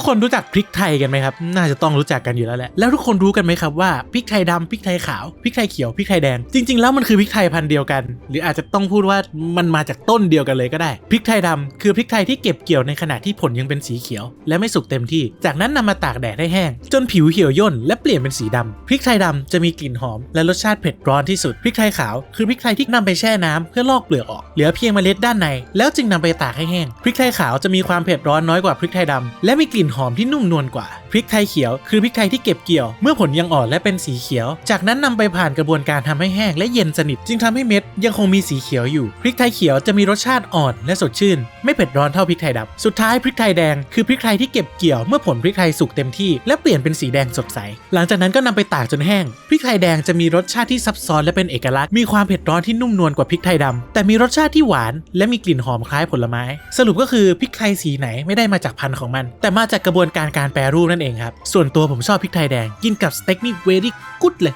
กคนรู้จักพริกไทยกันไหมครับ น่าจะต้องรู้จักกันอยู่แล้วแหละ แล้วทุกคนรู้กันไหมครับว่าพริกไทยดำพริกไทยขาวพริกไทยเขียวพริกไทยแดง จริง ๆ แล้วมันคือพริกไทยพันธุ์เดียวกัน หรืออาจจะต้องพูดว่ามันมาจากต้นเดียวกันเลยก็ได้ พริกไทยดำคือพริกไทยที่เก็บเกี่ยวในขณะที่ผลยังเป็นสีเขียว และไม่สุกเต็มที่ จากนั้นนำมาตากแดดให้แห้ง จนผิวเหี่ยวย่นและเปลี่ยนเป็นสีดำพริกไทยดำจะมีกลิ่นหอม และรสชาติเผ็ดร้อนที่สุดพริกไทยขาวคือพริกไทยที่นำไปแช่น้ำเพื่อลอกเปลือกออกเหลือเพียงเมล็ดด้านใน แล้วจึงนำไปตากให้แห้งพริกไทยขาวจะมีความเผ็ดร้อนน้อยกว่าพริกไทยดำและมีกลิ่นหอมที่นุ่มนวลกว่า พริกไทยเขียวคือพริกไทยที่เก็บเกี่ยว เมื่อผลยังอ่อนและเป็นสีเขียว จากนั้นนำไปผ่านกระบวนการทำให้แห้งและเย็นสนิท จึงทำให้เม็ดยังคงมีสีเขียวอยู่ พริกไทยเขียวจะมีรสชาติอ่อนและสดชื่น ไม่เผ็ดร้อนเท่าพริกไทยดำสุดท้ายพริกไทยแดงคือพริกไทยที่เก็บเกี่ยวเมื่อผลพริกไทยสุกเต็มที่และเปลี่ยนเป็นสีแดงสดใส หลังจากนั้นก็นำไปตากจนแห้ง พริกไทยแดงจะมีรสชาติที่ซับซ้อนและเป็นเอกลักษณ์ มีความเผ็ดร้อนที่นุ่มนวลกว่าพริกไทยดำแต่มีรสชาติที่หวาน และมีกลิ่นหอมคล้ายผลไม้ สรุปก็คือพริกไทยสีไหนไม่ได้มาจากพันธุ์ของมัน แต่มาจากกระบวนการการแปรรูปนั่นเองครับ ส่วนตัวผมชอบพริกไทยแดง กินกับสเต็กนี่เวรี่กุ๊ดเลย